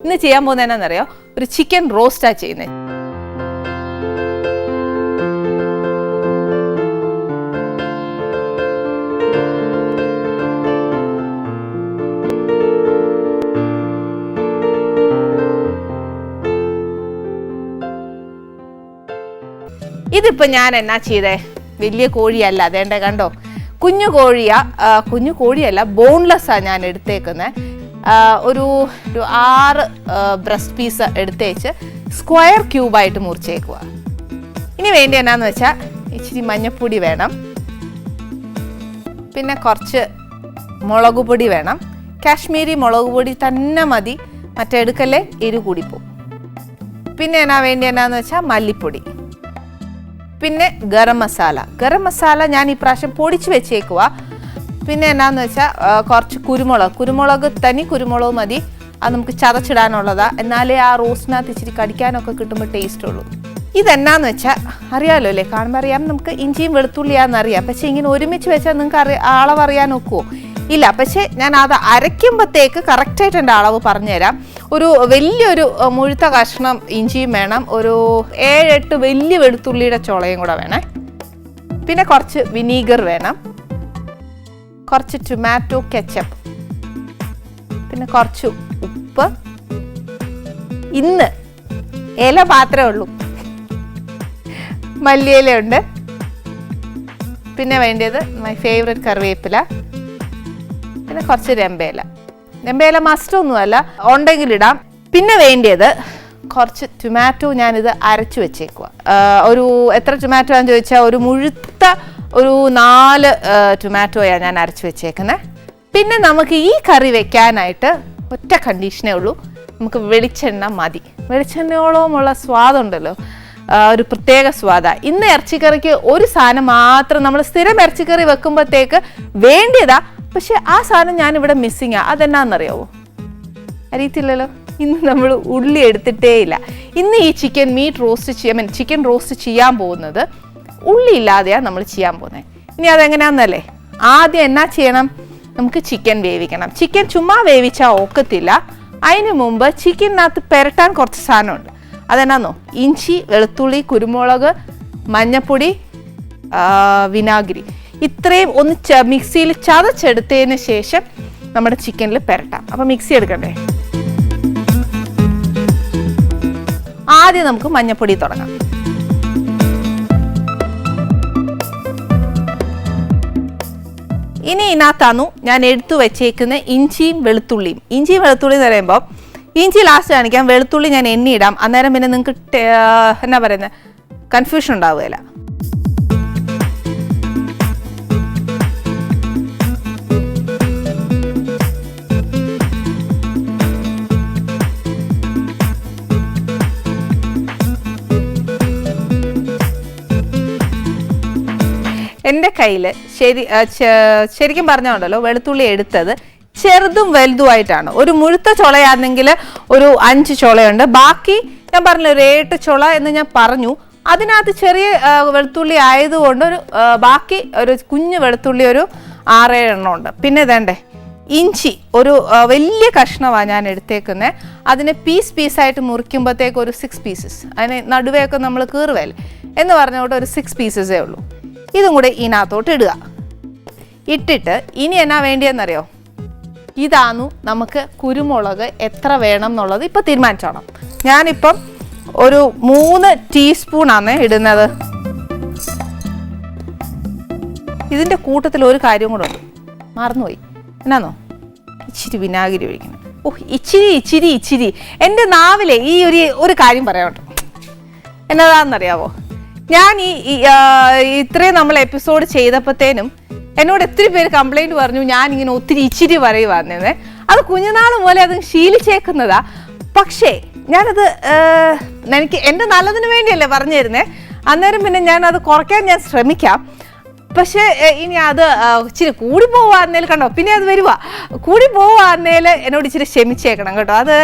ഇന്ന് ചെയ്യാൻ പോകുന്നത് എന്നാന്നറിയോ ഒരു ചിക്കൻ റോസ്റ്റാ ചെയ്യുന്നത് ഇതിപ്പോ ഞാൻ എന്നാ ചെയ്തേ? വലിയ കോഴിയല്ല അതേണ്ട കണ്ടോ? കുഞ്ഞു കോഴിയാ കുഞ്ഞു കോഴിയല്ല ബോൺലെസ്സാണ് ഞാൻ എടുത്തേക്കുന്നത് ഒരു ഒരു ആറ് ബ്രസ്റ്റ് പീസ് എടുത്തേച്ച് സ്ക്വയർ ക്യൂബായിട്ട് മുറിച്ചേക്കുക. ഇനി വേണ്ടി എന്നാന്ന് വെച്ചാൽ ഇച്ചിരി മഞ്ഞപ്പൊടി വേണം. പിന്നെ കുറച്ച് മുളക് പൊടി വേണം. കാശ്മീരി മുളക് പൊടി തന്നെ മതി. മറ്റെടുക്കല്ലേ എരി കൂടിപ്പോവും പിന്നെ എന്നാ വേണ്ടി എന്നാന്ന് വെച്ചാൽ മല്ലിപ്പൊടി. പിന്നെ ഗരം മസാല. ഗരം മസാല ഞാൻ ഈ പ്രാവശ്യം പൊടിച്ച് വെച്ചേക്കുക പിന്നെ എന്നാന്ന് വെച്ചാൽ കുറച്ച് കുരുമുളക്. കുരുമുളക് തനി കുരുമുളക് മതി. അത് നമുക്ക് ചതച്ചിടാനുള്ളതാ. എന്നാലേ ആ റോസ്റ്റിനകത്ത് ഇച്ചിരി കടിക്കാനൊക്കെ കിട്ടുമ്പോൾ ടേസ്റ്റ് ഉള്ളൂ. ഇതെന്നാന്ന് വെച്ചാൽ അറിയാമല്ലോ അല്ലേ? കാണുമ്പോൾ അറിയാം നമുക്ക് ഇഞ്ചിയും വെളുത്തുള്ളിയാന്ന് അറിയാം. പക്ഷെ ഇങ്ങനെ ഒരുമിച്ച് വെച്ചാൽ നിങ്ങൾക്ക് അറിയ അളവ് അറിയാൻ ഒക്കുമോ ഇല്ല. പക്ഷേ ഞാൻ അത് അരയ്ക്കുമ്പോഴത്തേക്ക് കറക്റ്റായിട്ട് എന്റെ അളവ് പറഞ്ഞുതരാം. ഒരു വലിയൊരു മുഴുത്ത കഷ്ണം ഇഞ്ചിയും വേണം. ഒരു ഏഴെട്ട് വലിയ വെളുത്തുള്ളിയുടെ ചുളയും കൂടെ വേണേ. പിന്നെ കുറച്ച് വിനീഗർ വേണം. കുറച്ച് ടൊമാറ്റോ കെച്ചപ്പ് പിന്നെ കുറച്ച് ഉപ്പ്. ഇന്ന് ഇല മാത്രമേ ഉള്ളൂ. മല്ലിയിലുണ്ട് പിന്നെ വേണ്ടത് മൈ ഫേവറേറ്റ് കറിവേപ്പില. പിന്നെ കുറച്ച് രമ്പേല രമ്പേല മസ്റ്റ് ഒന്നുമല്ല ഉണ്ടെങ്കിൽ ഇടാം. പിന്നെ വേണ്ടത് കുറച്ച് ടൊമാറ്റോ ഞാനിത് അരച്ചു വെച്ചേക്കുക ഒരു എത്ര ടൊമാറ്റോ ആണെന്ന് ചോദിച്ചാൽ ഒരു മുഴുത്ത ഒരു നാല് ടൊമാറ്റോയാണ് ഞാൻ അരച്ച് വെച്ചേക്കുന്നത് പിന്നെ നമുക്ക് ഈ കറി വെക്കാനായിട്ട് ഒറ്റ കണ്ടീഷനേ ഉള്ളൂ. നമുക്ക് വെളിച്ചെണ്ണ മതി. വെളിച്ചെണ്ണയോളമുള്ള സ്വാദുണ്ടല്ലോ. ഒരു പ്രത്യേക സ്വാദാണ് ഇന്ന് ഇറച്ചിക്കറിക്ക് ഒരു സാധനം മാത്രം നമ്മൾ സ്ഥിരം ഇറച്ചിക്കറി വെക്കുമ്പോഴത്തേക്ക് വേണ്ടിയതാ. പക്ഷെ ആ സാധനം ഞാനിവിടെ ഇവിടെ മിസ്സിങ് ആ അതെന്നാന്നറിയാവോ? അറിയത്തില്ലല്ലോ. ഇന്ന് നമ്മൾ ഉള്ളി എടുത്തിട്ടേ ഇല്ല ഇന്ന് ഈ ചിക്കൻ മീറ്റ് റോസ്റ്റ് ചെയ്യാൻ ചിക്കൻ റോസ്റ്റ് ചെയ്യാൻ പോകുന്നത് ഉള്ളി ഇല്ലാതെയാണ് നമ്മൾ ചെയ്യാൻ പോകുന്നത്. ഇനി അതെങ്ങനെയാണെന്നല്ലേ ആദ്യം എന്നാ ചെയ്യണം? നമുക്ക് ചിക്കൻ വേവിക്കണം. ചിക്കൻ ചുമ്മാ വേവിച്ചാൽ ഒക്കത്തില്ല. അതിന് മുമ്പ് ചിക്കനകത്ത് പെരട്ടാൻ കുറച്ച് സാധനമുണ്ട്. അതെന്നാന്നോ ഇഞ്ചി വെളുത്തുള്ളി കുരുമുളക് മഞ്ഞപ്പൊടി വിനാഗിരി. ഇത്രയും ഒന്ന് മിക്സിയിൽ ചതച്ചെടുത്തതിന് ശേഷം നമ്മുടെ ചിക്കനിൽ പെരട്ടാം. അപ്പം മിക്സി എടുക്കണ്ടേ? ആദ്യം നമുക്ക് മഞ്ഞപ്പൊടി തുടങ്ങാം. ഇനി ഇതിനകത്താന്നു ഞാൻ എടുത്തു വെച്ചേക്കുന്ന ഇഞ്ചിയും വെളുത്തുള്ളിയും. ഇഞ്ചിയും വെളുത്തുള്ളി എന്ന് പറയുമ്പോൾ ഇഞ്ചി ലാസ്റ്റ് കാണിക്കാം. വെളുത്തുള്ളി ഞാൻ എണ്ണിയിടാം അന്നേരം പിന്നെ നിങ്ങൾക്ക് എന്നാ പറയുന്നത് കൺഫ്യൂഷൻ ഉണ്ടാവുകയില്ല. എന്റെ കയ്യിൽ ശരി ശരിക്കും പറഞ്ഞുണ്ടല്ലോ വെളുത്തുള്ളി എടുത്തത് ചെറുതും വലുതുമായിട്ടാണ്. ഒരു മുഴുത്ത ചുളയാണെങ്കിൽ ഒരു അഞ്ച് ചുളയുണ്ട്. ബാക്കി ഞാൻ പറഞ്ഞില്ല ഒരു ഏട്ട് ചുള എന്ന് ഞാൻ പറഞ്ഞു. അതിനകത്ത് ചെറിയ വെളുത്തുള്ളി ആയതുകൊണ്ട് ഒരു ബാക്കി ഒരു കുഞ്ഞു വെളുത്തുള്ളി ഒരു ആറേഴ് എണ്ണം ഉണ്ട്. പിന്നെ ഇതേണ്ടേ ഇഞ്ചി ഒരു വലിയ കഷ്ണമാണ് ഞാൻ എടുത്തേക്കുന്നത് അതിനെ പീസ് പീസായിട്ട് മുറിക്കുമ്പോഴത്തേക്ക് ഒരു സിക്സ് പീസസ് അതിന് നടുവേയൊക്കെ നമ്മൾ കീറുവല്ലേ? എന്ന് പറഞ്ഞുകൊണ്ട് ഒരു സിക്സ് പീസസേ ഉള്ളൂ. ഇതും കൂടെ ഇതിനകത്തോട്ട് ഇടുക. ഇട്ടിട്ട് ഇനി എന്നാ വേണ്ടിയെന്നറിയോ? ഇതാന്നു നമുക്ക് കുരുമുളക് എത്ര വേണം എന്നുള്ളത് ഇപ്പം തീരുമാനിച്ചോണം. ഞാനിപ്പം ഒരു മൂന്ന് ടീസ്പൂണാണ് ഇടുന്നത്. ഇതിന്റെ കൂട്ടത്തിൽ ഒരു കാര്യം കൂടെ ഉണ്ട്. മറന്നുപോയി. എന്നാന്നോ? ഇച്ചിരി വിനാഗിരി ഒഴിക്കണം. ഓ ഇച്ചിരി ഇച്ചിരി ഇച്ചിരി. എന്റെ നാവിലെ ഈ ഒരു ഒരു കാര്യം പറയാം കേട്ടോ. എന്നതാണെന്നറിയാവോ? ഞാൻ ഈ ഇത്രയും നമ്മൾ എപ്പിസോഡ് ചെയ്തപ്പോഴത്തേനും എന്നോട് ഒത്തിരി പേര് കംപ്ലൈന്റ് പറഞ്ഞു ഞാൻ ഇങ്ങനെ ഒത്തിരി ഇച്ചിരി പറയുവാന്നേ അത് കുഞ്ഞുനാൾ പോലെ അത് ശീലിച്ചേക്കുന്നതാ. പക്ഷേ ഞാനത് എനിക്ക് എന്റെ നല്ലതിന് വേണ്ടിയല്ലേ പറഞ്ഞു തരുന്നേ അന്നേരം പിന്നെ ഞാൻ അത് കുറയ്ക്കാൻ ഞാൻ ശ്രമിക്കാം. പക്ഷേ ഇനി അത് ഇച്ചിരി കൂടി പോവാന്നേൽ കണ്ടോ? പിന്നെ അത് വരുവാ. കൂടി പോവാന്നേൽ എന്നോട് ഇച്ചിരി ക്ഷമിച്ചേക്കണം കേട്ടോ. അത്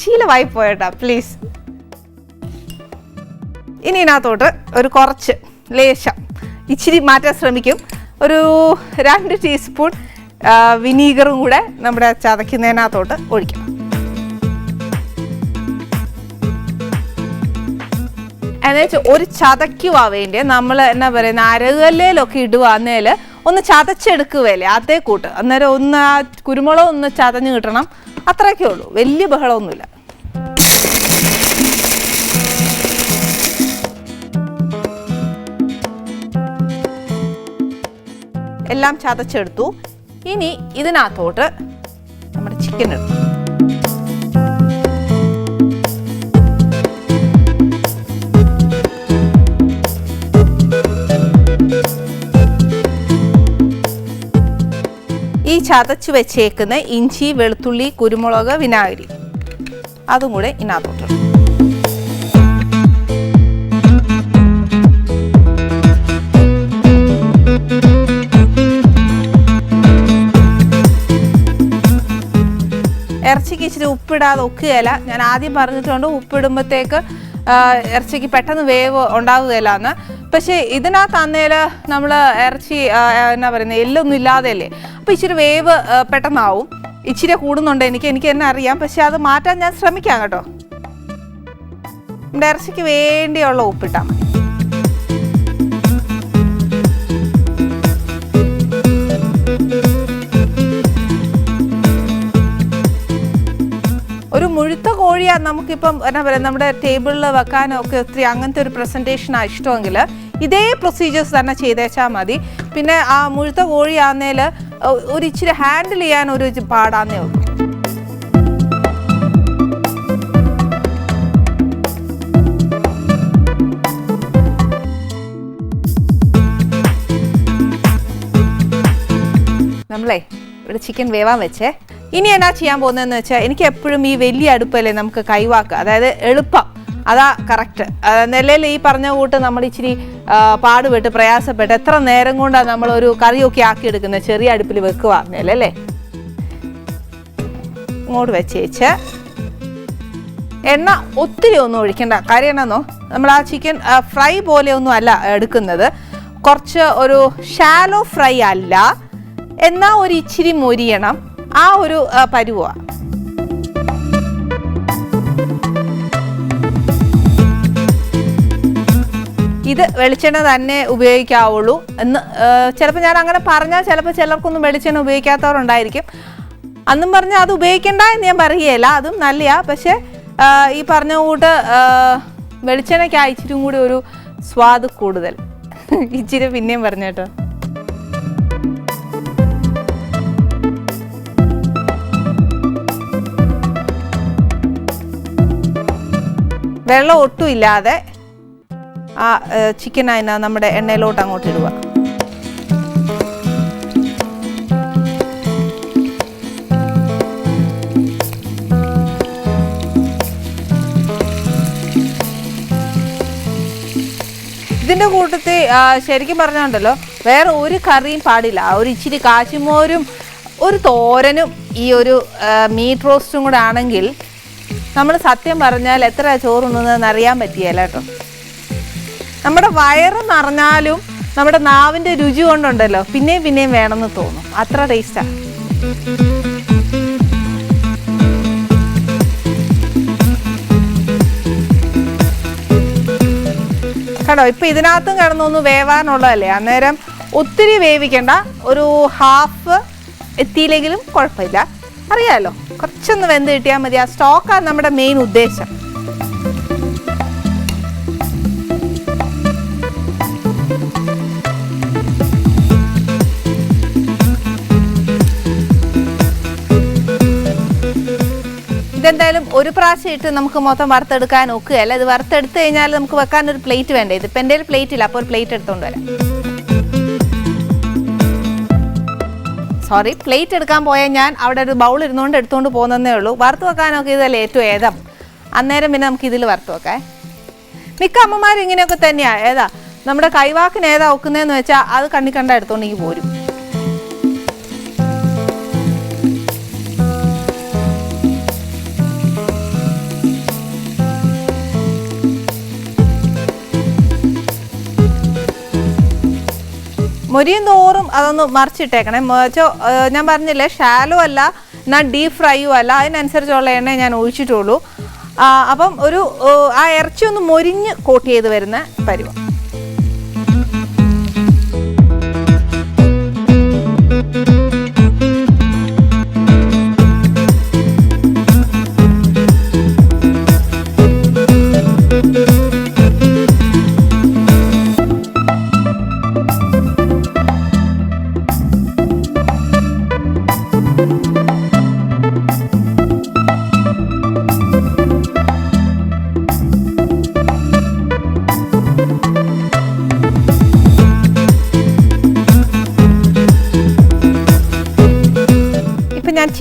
ശീലമായി പോയേട്ടാ പ്ലീസ് ഇനി ഇതിനകത്തോട്ട് ഒരു കുറച്ച് ലേശം ഇച്ചിരി മാറ്റാൻ ശ്രമിക്കും. ഒരു രണ്ട് ടീസ്പൂൺ വിനീഗറും കൂടെ നമ്മുടെ ചതയ്ക്കുന്നതിനകത്തോട്ട് ഒഴിക്കണം എന്നുവെച്ചാൽ ഒരു ചതയ്ക്കുവാ വേണ്ടി നമ്മൾ എന്നാ പറയുന്ന അരകല്ലേലൊക്കെ ഇടുവാന്നേൽ ഒന്ന് ചതച്ചെടുക്കുകയല്ലേ അതേ കൂട്ട് അന്നേരം ഒന്ന് കുരുമുളക് ഒന്ന് ചതഞ്ഞ് കിട്ടണം. അത്രയൊക്കെ ഉള്ളൂ. വലിയ ബഹളമൊന്നുമില്ല. എല്ലാം ചതച്ചെടുത്തു. ഇനി ഇതിനകത്തോട്ട് നമ്മുടെ ചിക്കൻ എടുത്തു ഈ ചതച്ച് വെച്ചേക്കുന്ന ഇഞ്ചി വെളുത്തുള്ളി കുരുമുളക് വിനാഗിരി. അതും കൂടെ ഇതിനകത്തോട്ട് ഇറച്ചിക്ക് ഇച്ചിരി ഉപ്പിടാതെ ഒക്കുകയില്ല ഞാൻ ആദ്യം പറഞ്ഞിട്ടുണ്ട് ഉപ്പിടുമ്പോഴത്തേക്ക് ഇറച്ചിക്ക് പെട്ടെന്ന് വേവ് ഉണ്ടാവുകയില്ല എന്ന്. പക്ഷേ ഇതിനകത്ത് അന്നേൽ നമ്മൾ ഇറച്ചി എന്നാ പറയുന്നത് എല്ലൊന്നും ഇല്ലാതെയല്ലേ? അപ്പോൾ ഇച്ചിരി വേവ് പെട്ടെന്നാവും. ഇച്ചിരി കൂടുന്നുണ്ട് എനിക്ക് എനിക്ക് തന്നെ അറിയാം. പക്ഷേ അത് മാറ്റാൻ ഞാൻ ശ്രമിക്കാം കേട്ടോ. നമ്മുടെ ഇറച്ചിക്ക് വേണ്ടിയുള്ള ഉപ്പിട്ടാൽ മതി. കോഴിയാ നമുക്കിപ്പം എന്നാ പറയുക നമ്മുടെ ടേബിളിൽ വെക്കാനോ ഒക്കെ ഒത്തിരി അങ്ങനത്തെ ഒരു പ്രസന്റേഷനാണ് ഇഷ്ടമെങ്കിൽ ഇതേ പ്രൊസീജിയേഴ്സ് തന്നെ ചെയ്തേച്ചാൽ മതി. പിന്നെ ആ മുഴുത്ത കോഴിയാന്നേൽ ഒരു ഇച്ചിരി ഹാൻഡിൽ ചെയ്യാൻ ഒരു പാടാന്നേ ഉള്ളൂ. നമ്മളെ ഇവിടെ ചിക്കൻ വേവാൻ വെച്ചേ. ഇനി എന്നാ ചെയ്യാൻ പോകുന്നതെന്ന് വെച്ചാൽ എനിക്ക് എപ്പോഴും ഈ വലിയ അടുപ്പല്ലേ നമുക്ക് കൈവാക്കുക. അതായത് എളുപ്പം. അതാ കറക്റ്റ് നിലയിൽ ഈ പറഞ്ഞ കൂട്ട് നമ്മൾ ഇച്ചിരി പാടുപെട്ട് പ്രയാസപ്പെട്ട് എത്ര നേരം കൊണ്ടാണ് നമ്മൾ ഒരു കറിയൊക്കെ ആക്കി എടുക്കുന്നത് ചെറിയ അടുപ്പിൽ വെക്കുക നിലല്ലേ? ഇങ്ങോട്ട് വെച്ചേച്ച് എണ്ണ ഒത്തിരി ഒന്നും ഒഴിക്കണ്ട. കാര്യം എന്നാന്നോ? നമ്മൾ ആ ചിക്കൻ ഫ്രൈ പോലെ ഒന്നും അല്ല എടുക്കുന്നത്. കുറച്ച് ഒരു ഷാലോ ഫ്രൈ അല്ല. എന്നാൽ ഒരു ഇച്ചിരി മൊരിയണം. ആ ഒരു പരുവാണ് ഇത് വെളിച്ചെണ്ണ തന്നെ ഉപയോഗിക്കാവുള്ളൂ എന്ന് ചിലപ്പോൾ ഞാൻ അങ്ങനെ പറഞ്ഞാൽ ചിലപ്പോൾ ചിലർക്കൊന്നും വെളിച്ചെണ്ണ ഉപയോഗിക്കാത്തവരുണ്ടായിരിക്കും. അന്നും പറഞ്ഞാൽ അത് ഉപയോഗിക്കണ്ട എന്ന് ഞാൻ പറയുകയില്ല അതും നല്ലയാ. പക്ഷേ ഈ പറഞ്ഞ കൂട്ട് വെളിച്ചെണ്ണയ്ക്ക് ഇച്ചിരി കൂടി ഒരു സ്വാദ് കൂടുതൽ. ഇച്ചിരി പിന്നെയും പറഞ്ഞേട്ടോ വെള്ളം ഒട്ടും ഇല്ലാതെ ആ ചിക്കൻ അതിന നമ്മുടെ എണ്ണയിലോട്ട് അങ്ങോട്ട് ഇടുക. ഇതിന്റെ കൂട്ടത്തിൽ ശരിക്കും പറഞ്ഞുണ്ടല്ലോ വേറെ ഒരു കറിയും പാടില്ല. ഒരു ഇച്ചിരി കാച്ചിമോരും ഒരു തോരനും ഈ ഒരു മീറ്റ് റോസ്റ്റും കൂടെ ആണെങ്കിൽ നമ്മൾ സത്യം പറഞ്ഞാൽ എത്ര ചോറുണ്ടെന്ന് അറിയാൻ പറ്റിയല്ല കേട്ടോ. നമ്മുടെ വയറ് നിറഞ്ഞാലും നമ്മുടെ നാവിന്റെ രുചി കൊണ്ടുണ്ടല്ലോ പിന്നെയും പിന്നെയും വേണമെന്ന് തോന്നും. അത്ര ടേസ്റ്റാണ് കണ്ടോ ഇപ്പം ഇതിനകത്തും കിടന്നൊന്ന് വേവാനുള്ളതല്ലേ? അന്നേരം ഒത്തിരി വേവിക്കണ്ട ഒരു ഹാഫ് എത്തിയില്ലെങ്കിലും കുഴപ്പമില്ല. അറിയാലോ? കുറച്ചൊന്ന് വെന്ത് കിട്ടിയാൽ മതി. ആ സ്റ്റോക്കാണ് നമ്മുടെ മെയിൻ ഉദ്ദേശം. ഇതെന്തായാലും ഒരു പ്രാവശ്യം ഇട്ട് നമുക്ക് മൊത്തം വറുത്തെടുക്കാൻ ഒക്കുകയല്ല ഇത് വറുത്തെടുത്ത് കഴിഞ്ഞാൽ നമുക്ക് വെക്കാൻ ഒരു പ്ലേറ്റ് വേണ്ടേ ഇതിപ്പോൾ എന്റെ പ്ലേറ്റ് ഇല്ല അപ്പോൾ ഒരു പ്ലേറ്റ് എടുത്തോണ്ട് വരാം. സോറി പ്ലേറ്റ് എടുക്കാൻ പോയാൽ ഞാൻ അവിടെ ഒരു ബൗൾ ഇരുന്നുകൊണ്ട് എടുത്തുകൊണ്ട് പോകുന്നതേ ഉള്ളൂ. വറുത്ത് വെക്കാനൊക്കെ ഇതല്ലേ ഏറ്റവും ഏതം? അന്നേരം പിന്നെ നമുക്ക് ഇതിൽ വറുത്ത് വെക്കാം. മിക്ക അമ്മമാരും ഇങ്ങനെയൊക്കെ തന്നെയാണ് ഏതാ? നമ്മുടെ കൈവാക്കിന് ഏതാ ഒക്കുന്നതെന്ന് വെച്ചാൽ അത് കണ്ണിക്കണ്ട എടുത്തുകൊണ്ടെങ്കിൽ പോരും. മൊരിയും തോറും അതൊന്ന് മറിച്ചിട്ടേക്കണേ. മറിച്ചോ ഞാൻ പറഞ്ഞില്ലേ ഷാലോ അല്ല എന്നാൽ ഡീപ് ഫ്രൈയും അല്ല അതിനനുസരിച്ചുള്ള എണ്ണ ഞാൻ ഒഴിച്ചിട്ടുള്ളൂ. അപ്പം ഒരു ആ ഇറച്ചി ഒന്ന് മൊരിഞ്ഞ് കോട്ട് ചെയ്ത് വരുന്ന പരുവം.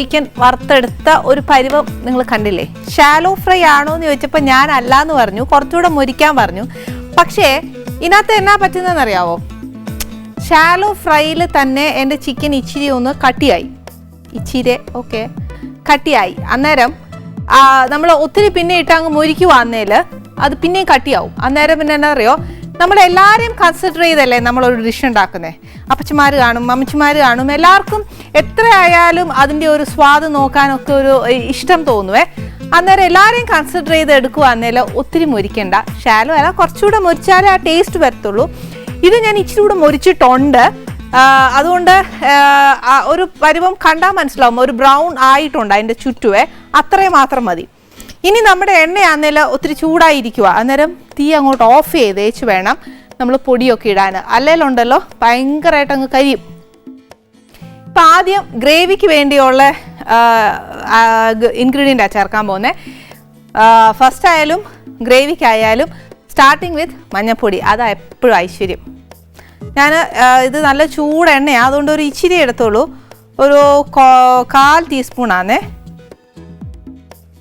ചിക്കൻ വറുത്തെടുത്ത ഒരു പരിവ് നിങ്ങൾ കണ്ടില്ലേ? ഷാലോ ഫ്രൈ ആണോ എന്ന് ചോദിച്ചപ്പോൾ ഞാൻ അല്ല എന്ന് പറഞ്ഞു. കുറച്ചുകൂടെ മുരിക്കാൻ പറഞ്ഞു. പക്ഷേ ഇതിനകത്ത് എന്നാ പറ്റുന്നതെന്ന് അറിയാവോ? ഷാലോ ഫ്രൈയിൽ തന്നെ എന്റെ ചിക്കൻ ഇച്ചിരി ഒന്ന് കട്ടിയായി. ഇച്ചിരി ഓക്കെ കട്ടിയായി. അന്നേരം നമ്മൾ ഒത്തിരി പിന്നെ ഇട്ട് അങ്ങ് മുരിക്കുവാന്നേൽ അത് പിന്നെയും കട്ടിയാവും. അന്നേരം പിന്നെ എന്നാ അറിയോ നമ്മളെല്ലാവരെയും കൺസിഡർ ചെയ്തല്ലേ നമ്മൾ ഒരു ഡിഷ് ഉണ്ടാക്കുന്നത് അപ്പച്ചമാർ കാണും അമ്മച്ചിമാർ കാണും എല്ലാവർക്കും എത്ര ആയാലും അതിന്റെ ഒരു സ്വാദ് നോക്കാനൊക്കെ ഒരു ഇഷ്ടം തോന്നുവേ. അന്നേരം എല്ലാവരെയും കൺസിഡർ ചെയ്ത് എടുക്കുവാന്നേൽ ഒത്തിരി മുരിക്കണ്ട. ഷാലോ അല്ല കുറച്ചുകൂടെ മുരിച്ചാലേ ആ ടേസ്റ്റ് വരത്തുള്ളൂ. ഇത് ഞാൻ ഇച്ചിരി കൂടെ മുരിച്ചിട്ടുണ്ട്. അതുകൊണ്ട് ഒരു പരുവം കണ്ടാൽ മനസ്സിലാവും. ഒരു ബ്രൗൺ ആയിട്ടുണ്ട് അതിന്റെ ചുറ്റുവേ. അത്രയും മാത്രം മതി. ഇനി നമ്മുടെ എണ്ണയാന്നില്ല ഒത്തിരി ചൂടായിരിക്കുക. അന്നേരം തീ അങ്ങോട്ട് ഓഫ് ചെയ്തേച്ച് വേണം നമ്മൾ പൊടിയൊക്കെ ഇടാൻ. അല്ലേലുണ്ടല്ലോ ഭയങ്കരമായിട്ട് അങ്ങ് കരിയും. ഇപ്പം ആദ്യം ഗ്രേവിക്ക് വേണ്ടിയുള്ള ഇൻഗ്രീഡിയന്റാണ് ചേർക്കാൻ പോകുന്നത് ഫസ്റ്റ് ആയാലും ഗ്രേവിക്കായാലും സ്റ്റാർട്ടിങ് വിത്ത് മഞ്ഞപ്പൊടി. അതാ എപ്പോഴും ഐശ്വര്യം. ഞാൻ ഇത് നല്ല ചൂടെണ്ണയാണ് അതുകൊണ്ട് ഒരു ഇച്ചിരി എടുത്തോളൂ. ഒരു കാൽ ടീസ്പൂണാന്നേ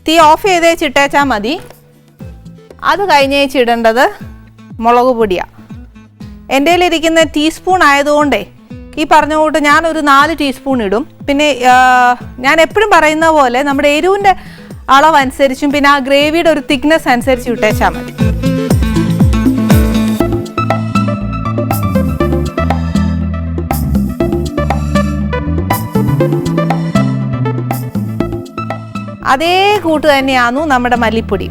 തീ ഓഫ് ചെയ്ത് വെച്ചിട്ടേച്ചാൽ മതി. അത് കഴിഞ്ഞ് ചിടേണ്ടത് മുളക് പൊടിയാണ് എന്റെ ഇരിക്കുന്ന ടീസ്പൂൺ ആയതുകൊണ്ടേ ഈ പറഞ്ഞ കൂട്ട് ഞാനൊരു നാല് ടീസ്പൂൺ ഇടും. പിന്നെ ഞാൻ എപ്പോഴും പറയുന്ന പോലെ നമ്മുടെ എരിവിന്റെ അളവനുസരിച്ചും പിന്നെ ആ ഗ്രേവിയുടെ ഒരു തിക്നെസ് അനുസരിച്ച് ഇട്ടേച്ചാൽ മതി. അതേ കൂട്ട് തന്നെയാണ് നമ്മുടെ മല്ലിപ്പൊടി.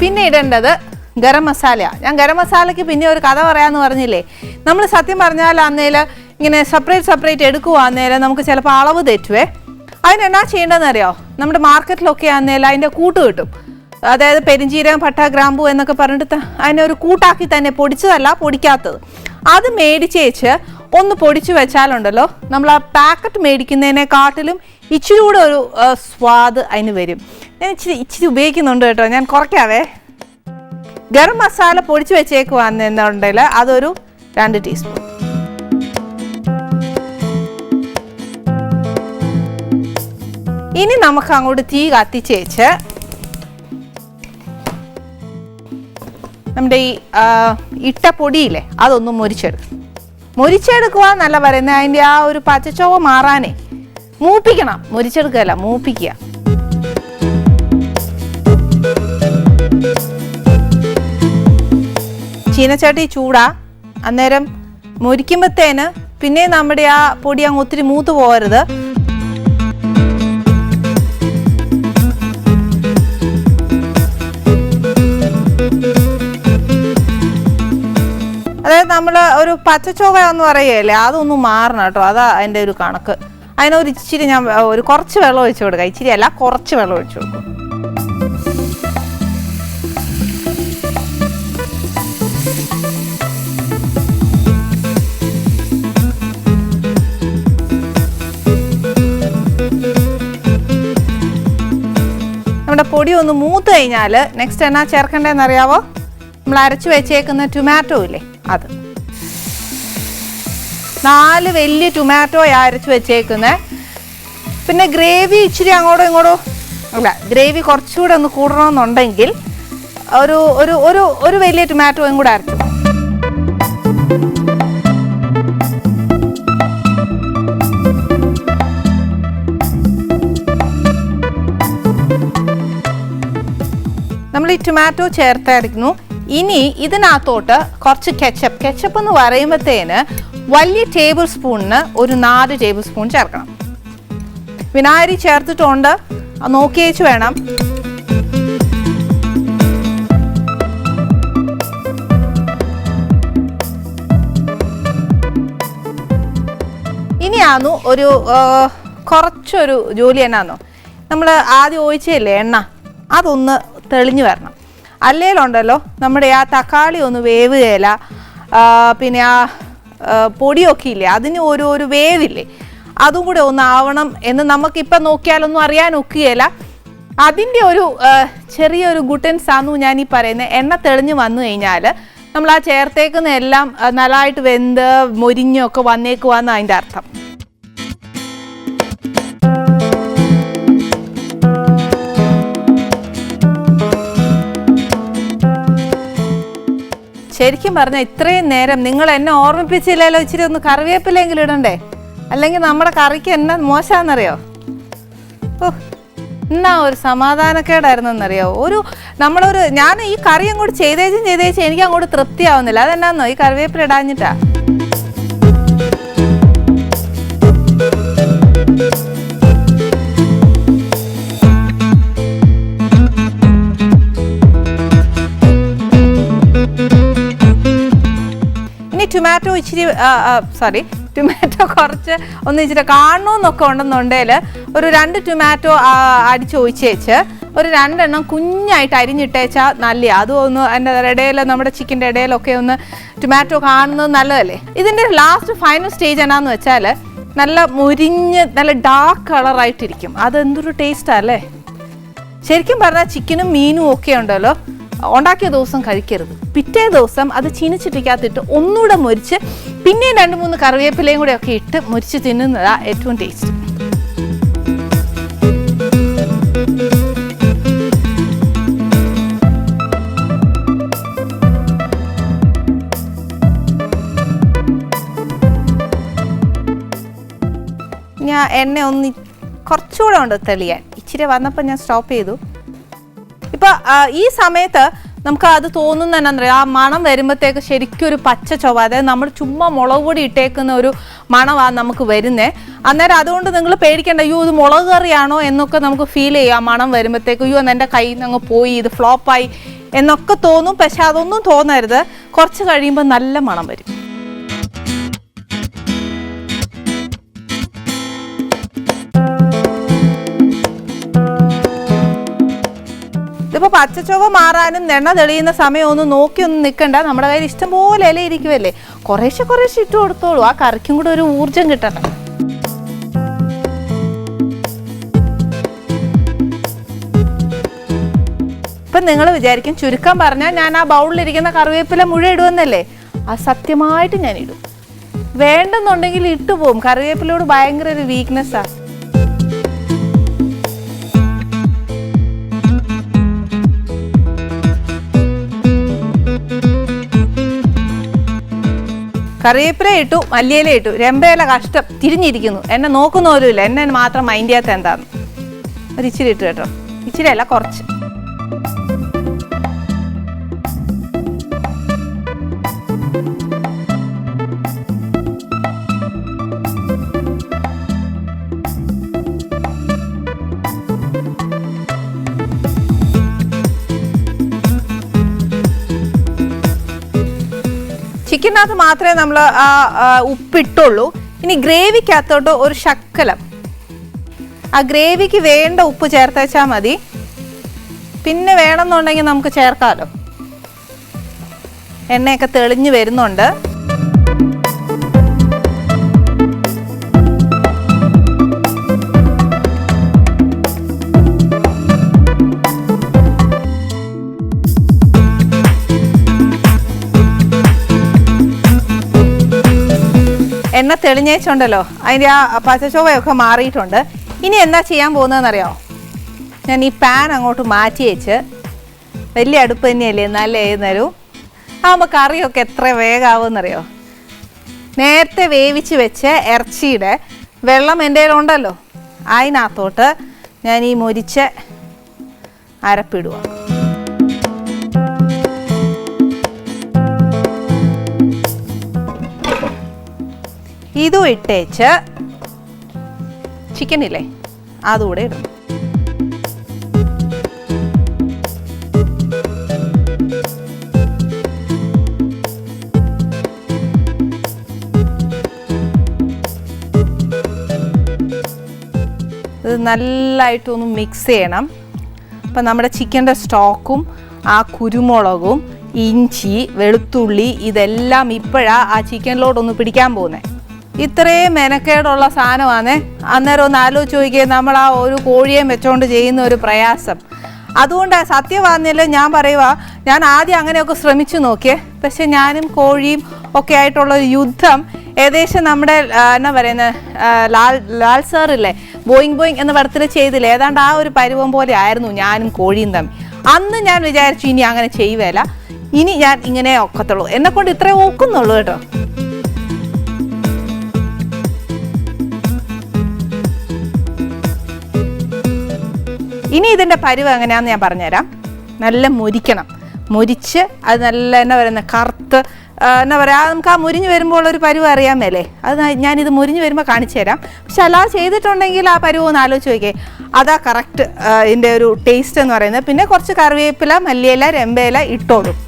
പിന്നെ ഇടേണ്ടത് ഗരം മസാല. ഞാൻ ഗരം മസാലയ്ക്ക് പിന്നെ ഒരു കഥ പറയാന്ന് പറഞ്ഞില്ലേ? നമ്മൾ സത്യം പറഞ്ഞാൽ അന്നേൽ ഇങ്ങനെ സെപ്പറേറ്റ് സെപ്പറേറ്റ് എടുക്കുവാന്നേരം നമുക്ക് ചിലപ്പോൾ അളവ് തെറ്റുവേ. അതിനെന്നാ ചെയ്യേണ്ടതെന്ന് അറിയാമോ നമ്മുടെ മാർക്കറ്റിലൊക്കെ ആന്നേൽ അതിന്റെ കൂട്ട് കിട്ടും. അതായത് പെരിഞ്ചീരകം പട്ട ഗ്രാമ്പു എന്നൊക്കെ പറഞ്ഞിട്ട് അതിനെ ഒരു കൂട്ടാക്കി തന്നെ പൊടിച്ചതല്ല പൊടിക്കാത്തത്. അത് മേടിച്ചേച്ച് ഒന്ന് പൊടിച്ചു വെച്ചാലുണ്ടല്ലോ നമ്മൾ ആ പാക്കറ്റ് മേടിക്കുന്നതിനെക്കാട്ടിലും ഇച്ചിരി കൂടെ ഒരു സ്വാദ് അതിന് വരും. ഞാൻ ഇച്ചിരി ഇച്ചിരി ഉപയോഗിക്കുന്നുണ്ട് കേട്ടോ ഞാൻ കുറയ്ക്കാവേ. ഗരം മസാല പൊടിച്ചു വെച്ചേക്കുവാന്നുണ്ടെങ്കിൽ അതൊരു രണ്ട് ടീസ്പൂൺ ഇനി നമുക്ക് അങ്ങോട്ട് തീ കത്തിച്ചേച്ച് നമ്മുടെ ഈ ഇട്ട പൊടിയില്ലേ അതൊന്ന് മുരിച്ചെടുക്കും. മുരിച്ചെടുക്കുക എന്നല്ല പറയുന്നത് അതിന്റെ ആ ഒരു പച്ചച്ചോവ മാറാനേ. മൂപ്പിക്കണം. മുരിച്ചെടുക്കുകയല്ല മൂപ്പിക്കുക. ചീനച്ചട്ടി ചൂടാ. അന്നേരം മുരിക്കുമ്പത്തേന് പിന്നെ നമ്മുടെ ആ പൊടി അങ്ങ് ഒത്തിരി മൂത്ത് പോകരുത്. നമ്മൾ ഒരു പച്ചച്ചോവ എന്ന് പറയുകയല്ലേ അതൊന്നും മാറണം കേട്ടോ. അതാ അതിന്റെ ഒരു കണക്ക്. അതിനൊരു ഇച്ചിരി ഞാൻ ഒരു കുറച്ച് വെള്ളം ഒഴിച്ചു കൊടുക്കാം. ഇച്ചിരി അല്ല കുറച്ച് വെള്ളം ഒഴിച്ചു കൊടുക്കും. നമ്മുടെ പൊടി ഒന്ന് മൂത്ത് കഴിഞ്ഞാൽ നെക്സ്റ്റ് എന്നാ ചേർക്കേണ്ടതെന്ന് അറിയാവോ നമ്മൾ അരച്ചു വെച്ചേക്കുന്ന ടൊമാറ്റോ ഇല്ലേ അത്. നാല് വലിയ ടൊമാറ്റോയാ അരച്ച് വെച്ചേക്കുന്നത് പിന്നെ ഗ്രേവി ഇച്ചിരി അങ്ങോട്ടോ ഇങ്ങോട്ടോ അല്ല ഗ്രേവി കുറച്ചുകൂടെ ഒന്ന് കൂടണമെന്നുണ്ടെങ്കിൽ ഒരു ഒരു ഒരു ഒരു വലിയ ടൊമാറ്റോയും കൂടെ അരച്ചു. നമ്മൾ ഈ ടൊമാറ്റോ ചേർത്തായിരുന്നു ഇനി ഇതിനകത്തോട്ട് കുറച്ച് കെച്ചപ്പ് കെച്ചപ്പ് എന്ന് പറയുമ്പോഴത്തേന് വലിയ ടേബിൾ സ്പൂണിന് ഒരു നാല് ടേബിൾ സ്പൂൺ ചേർക്കണം. വിനാഗിരി ചേർത്തിട്ടുണ്ട്. നോക്കി നോക്കിയേച്ച് വേണം. ഇനിയാന്നു ഒരു കുറച്ചൊരു ജോലി എന്നാന്നോ. നമ്മൾ ആദ്യം ഒഴിച്ചല്ലേ എണ്ണ? അതൊന്ന് തെളിഞ്ഞു വരണം. അല്ലേലുണ്ടല്ലോ നമ്മുടെ ആ തക്കാളി ഒന്ന് വേവുകയില്ല. പിന്നെ ആ, പൊടിയൊക്കെ ഇല്ലേ അതിന് ഒരു ഒരു വേവില്ലേ? അതും കൂടെ ഒന്ന് ആവണം എന്ന് നമുക്കിപ്പം നോക്കിയാലൊന്നും അറിയാൻ ഒക്കുകയില്ല. അതിന്റെ ഒരു ചെറിയൊരു ഗുട്ടൻസ് ആണെന്നു ഞാൻ ഈ പറയുന്നത് എണ്ണ തെളിഞ്ഞ് വന്നു കഴിഞ്ഞാൽ നമ്മൾ ആ ചേർത്തേക്കുന്ന എല്ലാം നല്ലതായിട്ട് വെന്ത് മൊരിഞ്ഞൊക്കെ വന്നേക്കുവാന്ന് അതിന്റെ അർത്ഥം. ശരിക്കും പറഞ്ഞാൽ ഇത്രയും നേരം നിങ്ങൾ എന്നെ ഓർമ്മിപ്പിച്ചില്ലല്ലോ ഇച്ചിരി ഒന്ന് കറിവേപ്പിലെങ്കിലും ഇടണ്ടേ? അല്ലെങ്കിൽ നമ്മുടെ കറിക്ക് എന്നാ മോശമാണെന്നറിയോ ഓ എന്നാ ഒരു സമാധാനക്കേടായിരുന്നു എന്നറിയോ? ഒരു നമ്മളൊരു ഞാൻ ഈ കറി അങ്ങോട്ട് ചെയ്തേച്ചും ചെയ്തേച്ചും എനിക്ക് അങ്ങോട്ട് തൃപ്തിയാവുന്നില്ല. അതെന്നാന്നോ? ഈ കറിവേപ്പില ഇടാഞ്ഞിട്ടാ. ടൊമാറ്റോ ഇച്ചിരി സോറി ടൊമാറ്റോ കുറച്ച് ഒന്ന് ഇച്ചിരി കാണണമെന്നൊക്കെ ഉണ്ടെന്നുണ്ടെങ്കിൽ ഒരു രണ്ട് ടൊമാറ്റോ അടിച്ചൊഴിച്ചേച്ച് ഒരു രണ്ടെണ്ണം കുഞ്ഞായിട്ട് അരിഞ്ഞിട്ടേച്ചാൽ നല്ല അതും ഒന്ന് അതിന്റെ ഇടയിൽ നമ്മുടെ ചിക്കന്റെ ഇടയിലൊക്കെ ഒന്ന് ടൊമാറ്റോ കാണുന്നത് നല്ലതല്ലേ? ഇതിന്റെ ലാസ്റ്റ് ഫൈനൽ സ്റ്റേജ് എന്നാന്ന് വെച്ചാൽ നല്ല മുരിഞ്ഞ് നല്ല ഡാർക്ക് കളറായിട്ടിരിക്കും അതെന്തൊരു ടേസ്റ്റാ അല്ലേ? ശരിക്കും പറഞ്ഞാൽ ചിക്കനും മീനും ഒക്കെ ഉണ്ടല്ലോ. ഉണ്ടാക്കിയ ദിവസം കഴിക്കരുത്. പിറ്റേ ദിവസം അത് ചീനിച്ചിട്ടിക്കാത്തിട്ട് ഒന്നുകൂടെ മുരിച്ച് പിന്നെയും രണ്ട് മൂന്ന് കറിവേപ്പിലയും കൂടെ ഒക്കെ ഇട്ട് മുരിച്ച് തിന്നുന്നതാണ് ഏറ്റവും ടേസ്റ്റ് ഞാൻ എണ്ണ ഒന്ന് കുറച്ചുകൂടെ ഉണ്ട് തെളിയാൻ. ഇച്ചിരി വന്നപ്പോൾ ഞാൻ സ്റ്റോപ്പ് ചെയ്തു. ഇപ്പൊ ഈ സമയത്ത് നമുക്ക് അത് തോന്നുന്ന എന്നാ ആ മണം വരുമ്പോഴത്തേക്ക് ശരിക്കും ഒരു പച്ച ചൊവ അതായത് നമ്മൾ ചുമ്മാ മുളക് പൊടി ഇട്ടേക്കുന്ന ഒരു മണമാണ് നമുക്ക് വരുന്നത് അന്നേരം അതുകൊണ്ട് നിങ്ങൾ പേടിക്കേണ്ട അയ്യോ ഇത് മുളക് കറിയാണോ? എന്നൊക്കെ നമുക്ക് ഫീൽ ചെയ്യാം. മണം വരുമ്പോഴത്തേക്ക് അയ്യോ എന്റെ കയ്യിൽ നിന്ന് അങ്ങ് പോയി ഇത് ഫ്ലോപ്പായി എന്നൊക്കെ തോന്നും. പക്ഷെ അതൊന്നും തോന്നരുത്. കുറച്ച് കഴിയുമ്പോൾ നല്ല മണം വരും. ഇതിപ്പോ പച്ചച്ചുവ മാറാനും നെണ്ണ തെളിയുന്ന സമയം നോക്കിയൊന്നും നിൽക്കണ്ട നമ്മുടെ കയ്യിൽ ഇഷ്ടംപോലെ ഇല ഇരിക്കുമല്ലേ കുറേശ്ശെ കുറേശ്ശെ ഇട്ട് കൊടുത്തോളൂ. ആ കറിക്കും കൂടെ ഒരു ഊർജം കിട്ടണം. ഇപ്പം നിങ്ങൾ വിചാരിക്കും ചുരുക്കം പറഞ്ഞാൽ ഞാൻ ആ ബൗളിലിരിക്കുന്ന കറിവേപ്പില മുഴുവൻ ഇടുമെന്നല്ലേ? ആ സത്യമായിട്ട് ഞാൻ ഇടും. വേണ്ടെന്നുണ്ടെങ്കിൽ ഇട്ടുപോകും കറിവേപ്പിലോട് ഭയങ്കര ഒരു വീക്ക്നെസ്സാണ് കറിവേപ്പില ഇട്ടു മല്ലിയില ഇട്ടു. രമ്പയില കഷ്ടം തിരിഞ്ഞിരിക്കുന്നു. എന്നെ നോക്കുന്നവരുമില്ല. എന്നെ മാത്രം മൈൻഡ് ചെയ്യാത്ത എന്താന്ന്. ഒരു ഇച്ചിരി ഇട്ടു കേട്ടോ. ഇച്ചിരി അല്ല കുറച്ച്. ചിക്കനകത്ത് മാത്രമേ നമ്മൾ ആ ഉപ്പിട്ടുള്ളൂ. ഇനി ഗ്രേവിക്കകത്തോട്ട് ഒരു ശക്കലം. ആ ഗ്രേവിക്ക് വേണ്ട ഉപ്പ് ചേർത്തേച്ചാൽ മതി. പിന്നെ വേണമെന്നുണ്ടെങ്കിൽ നമുക്ക് ചേർക്കാമല്ലോ എണ്ണയൊക്കെ തെളിഞ്ഞു വരുന്നുണ്ട്. എണ്ണ തെളിഞ്ഞേച്ചുണ്ടല്ലോ. അതിന്റെ ആ പച്ചച്ചോവയൊക്കെ മാറിയിട്ടുണ്ട്. ഇനി എന്താ ചെയ്യാൻ പോകുന്നതെന്നറിയോ ഞാൻ ഈ പാൻ അങ്ങോട്ട് മാറ്റി വെച്ച് വലിയ അടുപ്പ് തന്നെയല്ലേ നല്ല ഏതുന്നേരവും ആകുമ്പോൾ കറിയൊക്കെ എത്ര വേഗമാവുമെന്നറിയോ നേരത്തെ വേവിച്ച് വെച്ച് ഇറച്ചിയുടെ വെള്ളം എന്റെ ഉണ്ടല്ലോ അതിനകത്തോട്ട് ഞാൻ ഈ മുരിച്ച അരപ്പിടുക ഇതും ഇട്ടേച്ച് ചിക്കൻ ഇല്ലേ അതുകൂടെ ഇടും. ഇത് നല്ലതായിട്ടൊന്ന് മിക്സ് ചെയ്യണം. അപ്പം നമ്മുടെ ചിക്കന്റെ സ്റ്റോക്കും ആ കുരുമുളകും ഇഞ്ചി വെളുത്തുള്ളി ഇതെല്ലാം ഇപ്പോഴാണ് ആ ചിക്കനിലോട്ടൊന്ന് പിടിക്കാൻ പോകുന്നത് ഇത്രയും മെനക്കേടുള്ള സാധനമാണേ അന്നേരം ഒന്ന് ആലോചിച്ച് നോക്കിയേ നമ്മൾ ആ ഒരു കോഴിയെ വെച്ചോണ്ട് ചെയ്യുന്ന ഒരു പ്രയാസം. അതുകൊണ്ട് സത്യമാണെന്നില്ല ഞാൻ പറയുക ഞാൻ ആദ്യം അങ്ങനെയൊക്കെ ശ്രമിച്ചു നോക്കിയേ. പക്ഷെ ഞാനും കോഴിയും ഒക്കെ ആയിട്ടുള്ള ഒരു യുദ്ധം ഏകദേശം നമ്മുടെ എന്നാ പറയുന്നത് ലാൽ ലാൽ സാറില്ലേ ബോയിങ് ബോയിങ് എന്ന പടത്തിൽ ചെയ്തില്ല. ഏതാണ്ട് ആ ഒരു പരുവം പോലെ ആയിരുന്നു ഞാനും കോഴിയും തമ്മിൽ. അന്ന് ഞാൻ വിചാരിച്ചു ഇനി അങ്ങനെ ചെയ്യുവേല ഇനി ഞാൻ ഇങ്ങനെ ഒക്കത്തുള്ളൂ എന്നെ കൊണ്ട് ഇത്രേ ഒക്കുന്നുള്ളൂ കേട്ടോ. ഇനി ഇതിന്റെ പരിവ് എങ്ങനെയാണെന്ന് ഞാൻ പറഞ്ഞുതരാം. നല്ല മുരിക്കണം. മുരിച്ച് അത് നല്ല എന്നാ പറയുന്നത് കറുത്ത് എന്നാ പറയുക നമുക്ക് ആ മുരിഞ്ഞ് വരുമ്പോൾ ഒരു പരിവ് അറിയാൻ മേലേ അത് ഞാനിത് മുരിഞ്ഞ് വരുമ്പോൾ കാണിച്ചു തരാം. പക്ഷെ അല്ലാതെ ചെയ്തിട്ടുണ്ടെങ്കിൽ ആ പരുവ് ഒന്ന് ആലോചിച്ച് നോക്കിയേ. അതാ കറക്റ്റ് ഇതിന്റെ ഒരു ടേസ്റ്റ് എന്ന് പറയുന്നത്. പിന്നെ കുറച്ച് കറിവേപ്പില മല്ലിയില രമ്പയില ഇട്ടോടും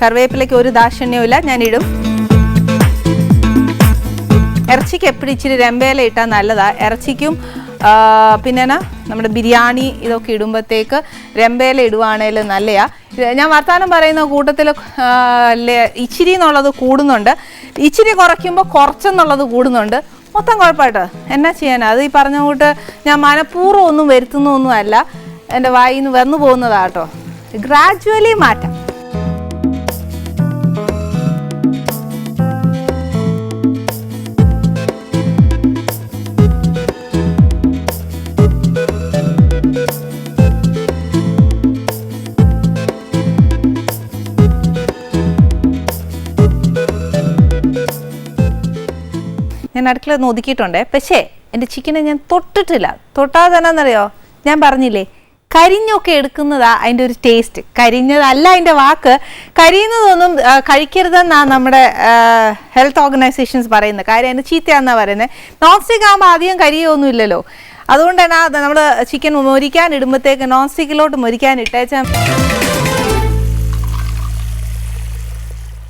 കറിവേപ്പിലയ്ക്ക് ഒരു ദാക്ഷിണ്യവും ഞാൻ ഇടും ഇറച്ചിക്ക് എപ്പോഴും ഇച്ചിരി രമ്പേല ഇട്ടാൽ നല്ലതാ. ഇറച്ചിക്കും പിന്നെ നമ്മുടെ ബിരിയാണി ഇതൊക്കെ ഇടുമ്പോഴത്തേക്ക് രമ്പേല ഇടുവാണേൽ നല്ലയാ. ഞാൻ വർത്തമാനം പറയുന്ന കൂട്ടത്തിൽ ഇച്ചിരി എന്നുള്ളത് കൂടുന്നുണ്ട്. ഇച്ചിരി കുറയ്ക്കുമ്പോൾ കുറച്ചെന്നുള്ളത് കൂടുന്നുണ്ട്. മൊത്തം കുഴപ്പമായിട്ട് എന്നാ ചെയ്യാനാ? അത് ഈ പറഞ്ഞ കൂട്ട് ഞാൻ മനഃപൂർവം ഒന്നും വരുത്തുന്നൊന്നും അല്ല എന്റെ വായിൽ നിന്ന് വന്നു പോകുന്നതാട്ടോ. ഗ്രാജുവലി മാറ്റാം. ഞാൻ അടുക്കള ഒതുക്കിയിട്ടുണ്ട്. പക്ഷേ എന്റെ ചിക്കനെ ഞാൻ തൊട്ടിട്ടില്ല. തൊട്ടാതെ തന്നെ എന്നറിയോ ഞാൻ പറഞ്ഞില്ലേ കരിഞ്ഞൊക്കെ എടുക്കുന്നതാ അതിന്റെ ഒരു ടേസ്റ്റ് കരിഞ്ഞതല്ല അതിന്റെ വാക്ക്. കരിയുന്നതൊന്നും കഴിക്കരുതെന്നാണ് നമ്മുടെ ഹെൽത്ത് ഓർഗനൈസേഷൻസ് പറയുന്നത്. കാര്യം അതിന് ചീത്തയാണെന്നാണ് പറയുന്നത്. നോൺ സ്റ്റിക്ക് ആകുമ്പോൾ അധികം കരിയൊന്നും ഇല്ലല്ലോ അതുകൊണ്ടാണ് നമ്മൾ ചിക്കൻ മൊരിക്കാൻ ഇടുമ്പോഴത്തേക്ക് നോൺ സ്റ്റിക്കിലോട്ട് മൊരിക്കാൻ ഇട്ടേച്ചാൽ